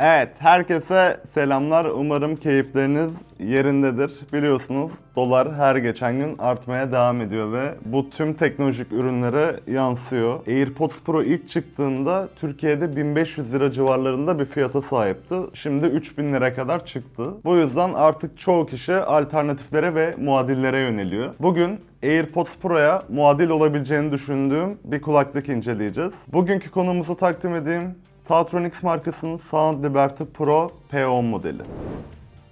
Evet, herkese selamlar. Umarım keyifleriniz yerindedir. Biliyorsunuz dolar her geçen gün artmaya devam ediyor ve bu tüm teknolojik ürünlere yansıyor. AirPods Pro ilk çıktığında Türkiye'de 1500 lira civarlarında bir fiyata sahipti. Şimdi 3000 lira kadar çıktı. Bu yüzden artık çoğu kişi alternatiflere ve muadillere yöneliyor. Bugün AirPods Pro'ya muadil olabileceğini düşündüğüm bir kulaklık inceleyeceğiz. Bugünkü konumuzu takdim edeyim. Tatronics markasının Sound Liberty Pro P10 modeli.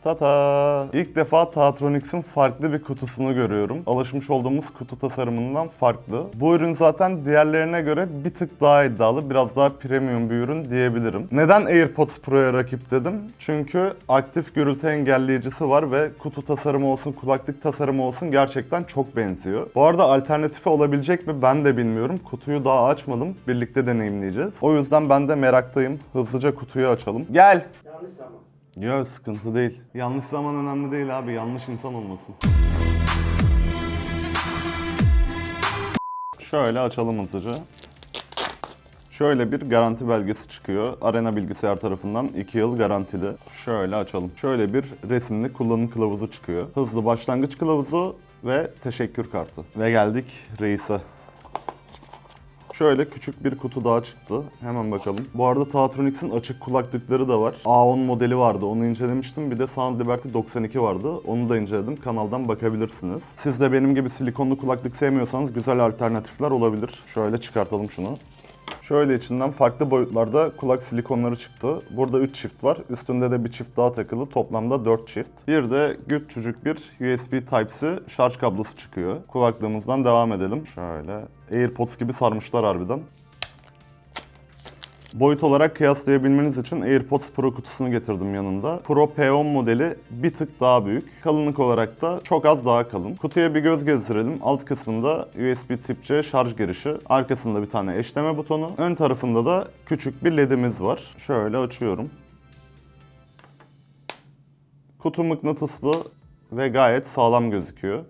Tata! İlk defa Tatronics'in farklı bir kutusunu görüyorum. Alışmış olduğumuz kutu tasarımından farklı. Bu ürün zaten diğerlerine göre bir tık daha iddialı, biraz daha premium bir ürün diyebilirim. Neden AirPods Pro'ya rakip dedim? Çünkü aktif gürültü engelleyicisi var ve kutu tasarımı olsun, kulaklık tasarımı olsun gerçekten çok benziyor. Bu arada alternatifi olabilecek mi ben de bilmiyorum. Kutuyu daha açmadım. Birlikte deneyimleyeceğiz. O yüzden ben de meraktayım. Hızlıca kutuyu açalım. Gel! Yanlış zaman. Yok sıkıntı değil. Yanlış zaman önemli değil abi. Yanlış insan olmasın. Şöyle açalım hızlıca. Şöyle bir garanti belgesi çıkıyor. Arena Bilgisayar tarafından 2 yıl garantili. Şöyle açalım. Şöyle bir resimli kullanım kılavuzu çıkıyor. Hızlı başlangıç kılavuzu ve teşekkür kartı. Ve geldik reise. Şöyle küçük bir kutu daha çıktı. Hemen bakalım. Bu arada Tatronics'in açık kulaklıkları da var. A10 modeli vardı. Onu incelemiştim. Bir de Sound Liberty 92 vardı. Onu da inceledim. Kanaldan bakabilirsiniz. Siz de benim gibi silikonlu kulaklık sevmiyorsanız güzel alternatifler olabilir. Şöyle çıkartalım şunu. Şöyle içinden farklı boyutlarda kulak silikonları çıktı. Burada 3 çift var. Üstünde de bir çift daha takılı. Toplamda 4 çift. Bir de küçücük bir USB Type-C şarj kablosu çıkıyor. Kulaklığımızdan devam edelim. Şöyle AirPods gibi sarmışlar harbiden. Boyut olarak kıyaslayabilmeniz için AirPods Pro kutusunu getirdim yanında. Pro P10 modeli bir tık daha büyük. Kalınlık olarak da çok az daha kalın. Kutuya bir göz gezdirelim. Alt kısmında USB Tip-C şarj girişi. Arkasında bir tane eşleme butonu. Ön tarafında da küçük bir ledimiz var. Şöyle açıyorum. Kutu mıknatıslı ve gayet sağlam gözüküyor.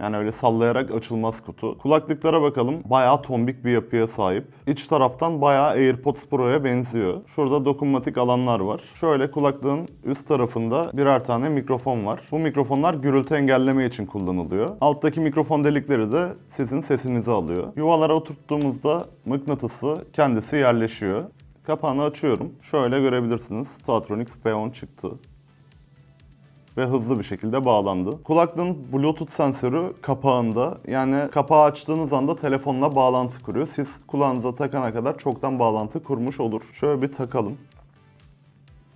Yani öyle sallayarak açılmaz kutu. Kulaklıklara bakalım. Bayağı tombik bir yapıya sahip. İç taraftan bayağı AirPods Pro'ya benziyor. Şurada dokunmatik alanlar var. Şöyle kulaklığın üst tarafında birer tane mikrofon var. Bu mikrofonlar gürültü engelleme için kullanılıyor. Alttaki mikrofon delikleri de sizin sesinizi alıyor. Yuvalara oturttuğumuzda mıknatısı kendisi yerleşiyor. Kapağını açıyorum. Şöyle görebilirsiniz. Tatronics P10 çıktı ve hızlı bir şekilde bağlandı. Kulaklığın Bluetooth sensörü kapağında. Yani kapağı açtığınız anda telefonla bağlantı kuruyor. Siz kulağınıza takana kadar çoktan bağlantı kurmuş olur. Şöyle bir takalım.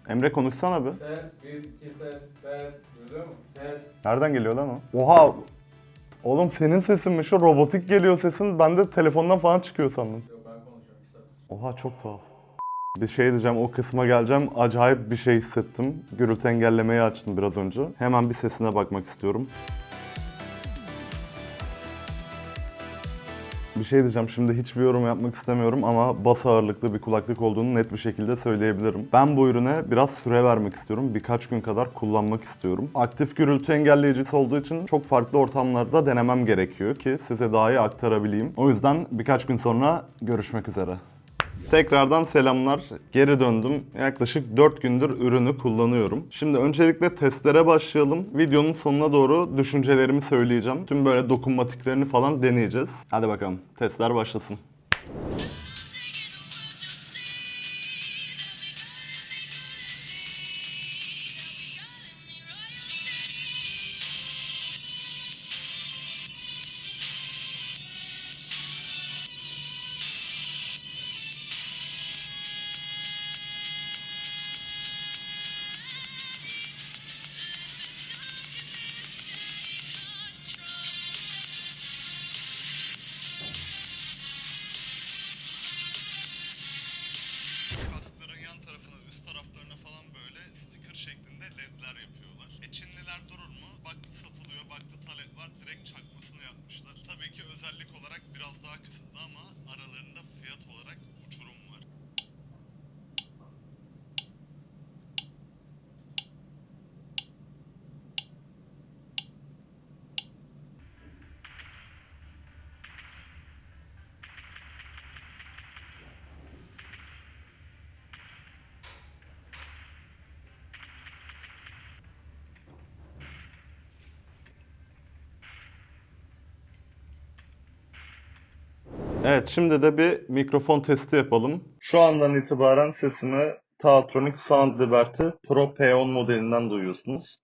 Emre konuşsana bir. Ses, bir, iki ses, ses. Duyuyor musun? Ses. Nereden geliyor lan o? Oha! Oğlum senin sesinmiş o robotik geliyor sesin. Ben de telefondan falan çıkıyor sandım. Yok ben konuşuyorum. Oha çok tuhaf. Bir şey diyeceğim, o kısma geleceğim. Acayip bir şey hissettim. Gürültü engellemeyi açtım biraz önce. Hemen bir sesine bakmak istiyorum. Bir şey diyeceğim şimdi hiçbir yorum yapmak istemiyorum ama bas ağırlıklı bir kulaklık olduğunu net bir şekilde söyleyebilirim. Ben bu ürüne biraz süre vermek istiyorum. Birkaç gün kadar kullanmak istiyorum. Aktif gürültü engelleyicisi olduğu için çok farklı ortamlarda denemem gerekiyor ki size daha iyi aktarabileyim. O yüzden birkaç gün sonra görüşmek üzere. Tekrardan selamlar. Geri döndüm. Yaklaşık 4 gündür ürünü kullanıyorum. Şimdi öncelikle testlere başlayalım. Videonun sonuna doğru düşüncelerimi söyleyeceğim. Tüm böyle dokunmatiklerini falan deneyeceğiz. Hadi bakalım. Testler başlasın. Evet şimdi de bir mikrofon testi yapalım. Şu andan itibaren sesimi Taotronic Sound Liberty Pro P10 modelinden duyuyorsunuz.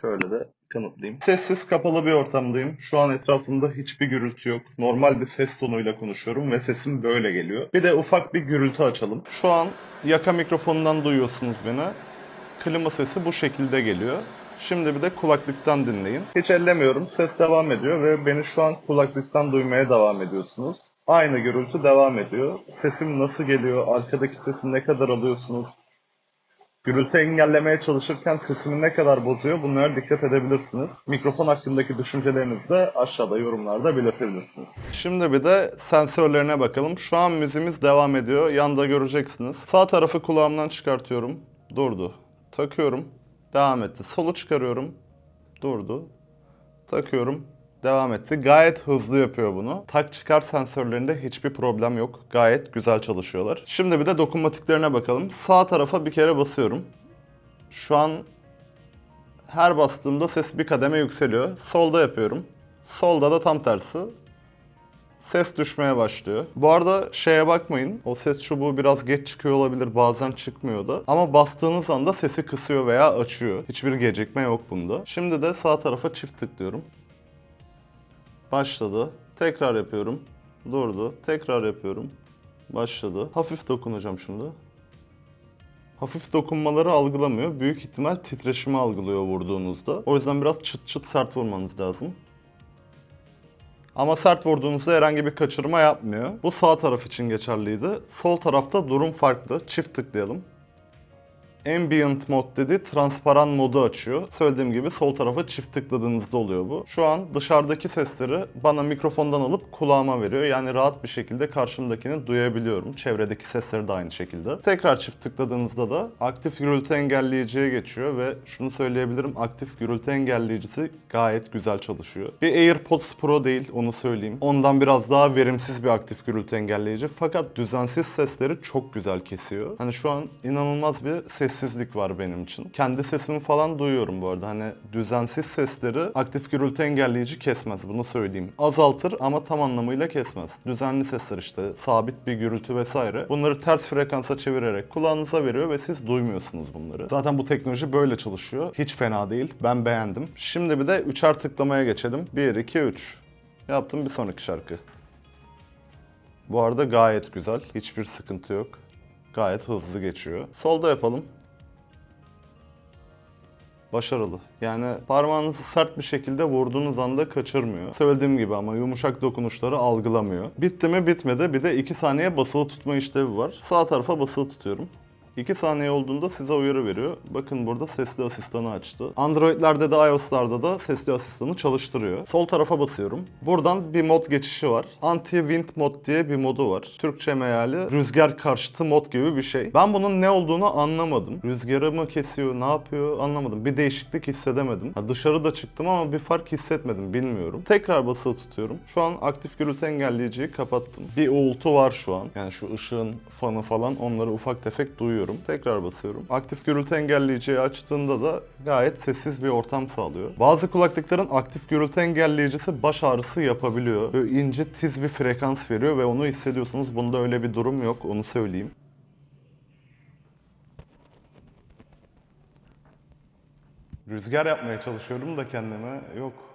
Şöyle de kanıtlayayım. Sessiz kapalı bir ortamdayım. Şu an etrafımda hiçbir gürültü yok. Normal bir ses tonuyla konuşuyorum ve sesim böyle geliyor. Bir de ufak bir gürültü açalım. Şu an yaka mikrofonundan duyuyorsunuz beni. Klima sesi bu şekilde geliyor. Şimdi bir de kulaklıktan dinleyin. Hiç ellemiyorum. Ses devam ediyor ve beni şu an kulaklıktan duymaya devam ediyorsunuz. Aynı gürültü devam ediyor. Sesim nasıl geliyor? Arkadaki sesi ne kadar alıyorsunuz? Gürültü engellemeye çalışırken sesimi ne kadar bozuyor bunlara dikkat edebilirsiniz. Mikrofon hakkındaki düşüncelerinizi de aşağıda yorumlarda belirtebilirsiniz. Şimdi bir de sensörlerine bakalım. Şu an müziğimiz devam ediyor. Yanda göreceksiniz. Sağ tarafı kulağımdan çıkartıyorum. Durdu. Takıyorum. Devam etti. Solu çıkarıyorum. Durdu. Takıyorum. Devam etti. Gayet hızlı yapıyor bunu. Tak çıkar sensörlerinde hiçbir problem yok. Gayet güzel çalışıyorlar. Şimdi bir de dokunmatiklerine bakalım. Sağ tarafa bir kere basıyorum. Şu an her bastığımda ses bir kademe yükseliyor. Solda yapıyorum. Solda da tam tersi. Ses düşmeye başlıyor. Bu arada şeye bakmayın. O ses çubuğu biraz geç çıkıyor olabilir. Bazen çıkmıyor da. Ama bastığınız anda sesi kısıyor veya açıyor. Hiçbir gecikme yok bunda. Şimdi de sağ tarafa çift tıklıyorum. Başladı. Tekrar yapıyorum. Durdu. Tekrar yapıyorum. Başladı. Hafif dokunacağım şimdi. Hafif dokunmaları algılamıyor. Büyük ihtimal titreşimi algılıyor vurduğunuzda. O yüzden biraz çıt çıt sert vurmanız lazım. Ama sert vurduğunuzda herhangi bir kaçırma yapmıyor. Bu sağ taraf için geçerliydi. Sol tarafta durum farklı. Çift tıklayalım. Ambient mod dedi, transparan modu açıyor. Söylediğim gibi sol tarafa çift tıkladığınızda oluyor bu. Şu an dışarıdaki sesleri bana mikrofondan alıp kulağıma veriyor. Yani rahat bir şekilde karşımdakini duyabiliyorum. Çevredeki sesleri de aynı şekilde. Tekrar çift tıkladığınızda da aktif gürültü engelleyiciye geçiyor ve şunu söyleyebilirim aktif gürültü engelleyicisi gayet güzel çalışıyor. Bir AirPods Pro değil onu söyleyeyim. Ondan biraz daha verimsiz bir aktif gürültü engelleyici fakat düzensiz sesleri çok güzel kesiyor. Hani şu an inanılmaz bir sessizlik var benim için. Kendi sesimi falan duyuyorum bu arada. Hani düzensiz sesleri aktif gürültü engelleyici kesmez bunu söyleyeyim. Azaltır ama tam anlamıyla kesmez. Düzenli sesler işte sabit bir gürültü vesaire. Bunları ters frekansa çevirerek kulağınıza veriyor ve siz duymuyorsunuz bunları. Zaten bu teknoloji böyle çalışıyor. Hiç fena değil. Ben beğendim. Şimdi bir de üçer tıklamaya geçelim. 1, 2, 3. Yaptım bir sonraki şarkı. Bu arada gayet güzel. Hiçbir sıkıntı yok. Gayet hızlı geçiyor. Solda yapalım. Başarılı. Yani parmağınızı sert bir şekilde vurduğunuz anda kaçırmıyor. Söylediğim gibi ama yumuşak dokunuşları algılamıyor. Bitti mi bitmedi. Bir de 2 saniye basılı tutma işlevi var. Sağ tarafa basılı tutuyorum. 2 saniye olduğunda size uyarı veriyor. Bakın burada sesli asistanı açtı. Android'lerde de iOS'larda da sesli asistanı çalıştırıyor. Sol tarafa basıyorum. Buradan bir mod geçişi var. Anti-wind mod diye bir modu var. Türkçe meali rüzgar karşıtı mod gibi bir şey. Ben bunun ne olduğunu anlamadım. Rüzgarı mı kesiyor, ne yapıyor anlamadım. Bir değişiklik hissedemedim. Ha, dışarıda çıktım ama bir fark hissetmedim bilmiyorum. Tekrar basılı tutuyorum. Şu an aktif gürültü engelleyiciyi kapattım. Bir uğultu var şu an. Yani şu ışığın fanı falan onları ufak tefek duyuyorum. Tekrar basıyorum. Aktif gürültü engelleyiciyi açtığında da gayet sessiz bir ortam sağlıyor. Bazı kulaklıkların aktif gürültü engelleyicisi baş ağrısı yapabiliyor. Böyle ince tiz bir frekans veriyor ve onu hissediyorsunuz. Bunda öyle bir durum yok onu söyleyeyim. Rüzgar yapmaya çalışıyorum da kendime yok.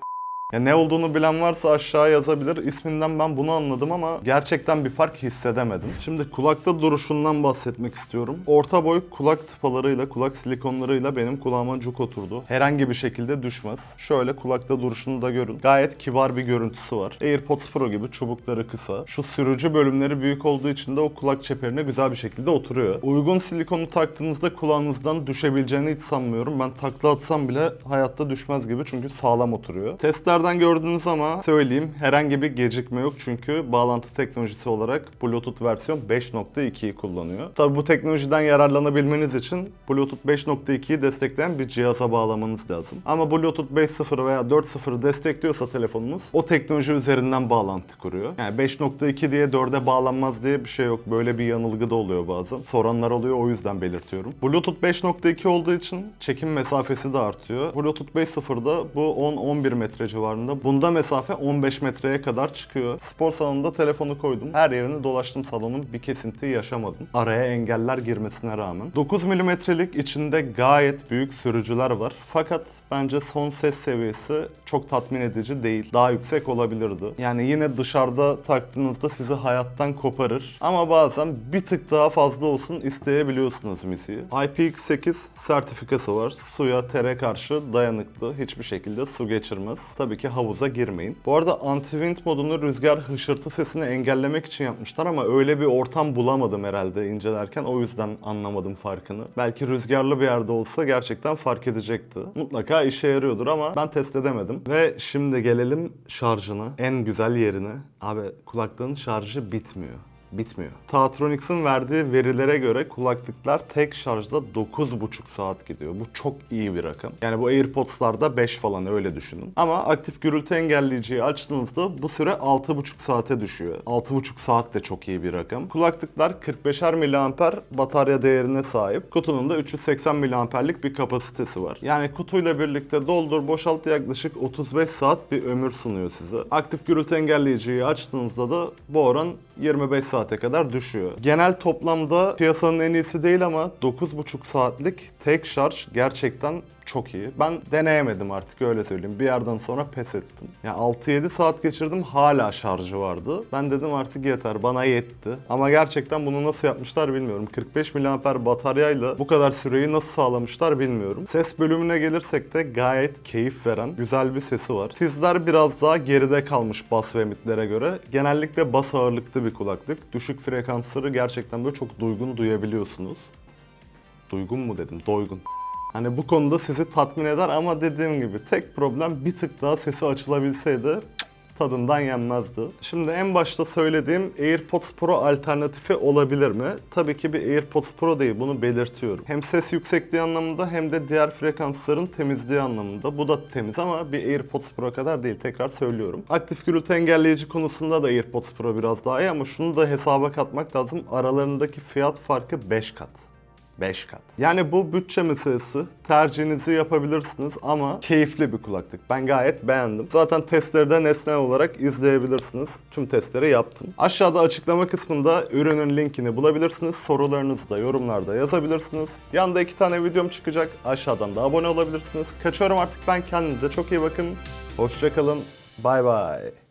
Ya ne olduğunu bilen varsa aşağı yazabilir. İsminden ben bunu anladım ama gerçekten bir fark hissedemedim. Şimdi kulakta duruşundan bahsetmek istiyorum. Orta boy kulak tıpalarıyla, kulak silikonlarıyla benim kulağıma cuk oturdu. Herhangi bir şekilde düşmez. Şöyle kulakta duruşunu da görün. Gayet kibar bir görüntüsü var. AirPods Pro gibi çubukları kısa. Şu sürücü bölümleri büyük olduğu için de o kulak çeperine güzel bir şekilde oturuyor. Uygun silikonu taktığınızda kulağınızdan düşebileceğini hiç sanmıyorum. Ben takla atsam bile hayatta düşmez gibi çünkü sağlam oturuyor. Testlerden gördünüz ama söyleyeyim herhangi bir gecikme yok çünkü bağlantı teknolojisi olarak Bluetooth versiyon 5.2'yi kullanıyor. Tabi bu teknolojiden yararlanabilmeniz için Bluetooth 5.2'yi destekleyen bir cihaza bağlamanız lazım. Ama Bluetooth 5.0 veya 4.0'ı destekliyorsa telefonunuz o teknoloji üzerinden bağlantı kuruyor. Yani 5.2 diye 4'e bağlanmaz diye bir şey yok. Böyle bir yanılgı da oluyor bazen. Soranlar oluyor o yüzden belirtiyorum. Bluetooth 5.2 olduğu için çekim mesafesi de artıyor. Bluetooth 5.0'da bu 10-11 metre civarında civarında. Bunda mesafe 15 metreye kadar çıkıyor. Spor salonunda telefonu koydum. Her yerini dolaştım salonun. Bir kesinti yaşamadım. Araya engeller girmesine rağmen. 9 milimetrelik içinde gayet büyük sürücüler var. Fakat Bence son ses seviyesi çok tatmin edici değil. Daha yüksek olabilirdi. Yani yine dışarıda taktığınızda sizi hayattan koparır. Ama bazen bir tık daha fazla olsun isteyebiliyorsunuz müziği. IPX8 sertifikası var. Suya, tere karşı dayanıklı. Hiçbir şekilde su geçirmez. Tabii ki havuza girmeyin. Bu arada anti-wind modunu rüzgar hışırtı sesini engellemek için yapmışlar ama öyle bir ortam bulamadım herhalde incelerken. O yüzden anlamadım farkını. Belki rüzgarlı bir yerde olsa gerçekten fark edecekti. Mutlaka işe yarıyordur ama ben test edemedim. Ve şimdi gelelim şarjına. En güzel yerine. Abi kulaklığın şarjı bitmiyor bitmiyor. Tatronics'in verdiği verilere göre kulaklıklar tek şarjda 9,5 saat gidiyor. Bu çok iyi bir rakam. Yani bu AirPods'larda 5 falan öyle düşünün. Ama aktif gürültü engelleyiciyi açtığınızda bu süre 6,5 saate düşüyor. 6,5 saat de çok iyi bir rakam. Kulaklıklar 45'er miliamper batarya değerine sahip. Kutunun da 380 miliamperlik bir kapasitesi var. Yani kutuyla birlikte doldur boşalt yaklaşık 35 saat bir ömür sunuyor size. Aktif gürültü engelleyiciyi açtığınızda da bu oran 25 saate kadar düşüyor. Genel toplamda piyasanın en iyisi değil ama 9,5 saatlik tek şarj gerçekten çok iyi. Ben deneyemedim artık öyle söyleyeyim. Bir yerden sonra pes ettim. Ya 6-7 saat geçirdim hala şarjı vardı. Ben dedim artık yeter bana yetti. Ama gerçekten bunu nasıl yapmışlar bilmiyorum. 45 mAh bataryayla bu kadar süreyi nasıl sağlamışlar bilmiyorum. Ses bölümüne gelirsek de gayet keyif veren güzel bir sesi var. Sizler biraz daha geride kalmış bas ve midlere göre. Genellikle bas ağırlıklı bir kulaklık. Düşük frekansları gerçekten böyle çok duygun duyabiliyorsunuz. Duygun mu dedim? Doygun. Hani bu konuda sizi tatmin eder ama dediğim gibi tek problem bir tık daha sesi açılabilseydi tadından yenmezdi. Şimdi en başta söylediğim AirPods Pro alternatifi olabilir mi? Tabii ki bir AirPods Pro değil bunu belirtiyorum. Hem ses yüksekliği anlamında hem de diğer frekansların temizliği anlamında. Bu da temiz ama bir AirPods Pro kadar değil tekrar söylüyorum. Aktif gürültü engelleyici konusunda da AirPods Pro biraz daha iyi ama şunu da hesaba katmak lazım. Aralarındaki fiyat farkı 5 kat. 5 kat. Yani bu bütçe meselesi. Tercihinizi yapabilirsiniz ama keyifli bir kulaklık. Ben gayet beğendim. Zaten testleri de nesnel olarak izleyebilirsiniz. Tüm testleri yaptım. Aşağıda açıklama kısmında ürünün linkini bulabilirsiniz. Sorularınızı da yorumlarda yazabilirsiniz. Yanında iki tane videom çıkacak. Aşağıdan da abone olabilirsiniz. Kaçıyorum artık ben. Kendinize çok iyi bakın. Hoşçakalın. Bay bay.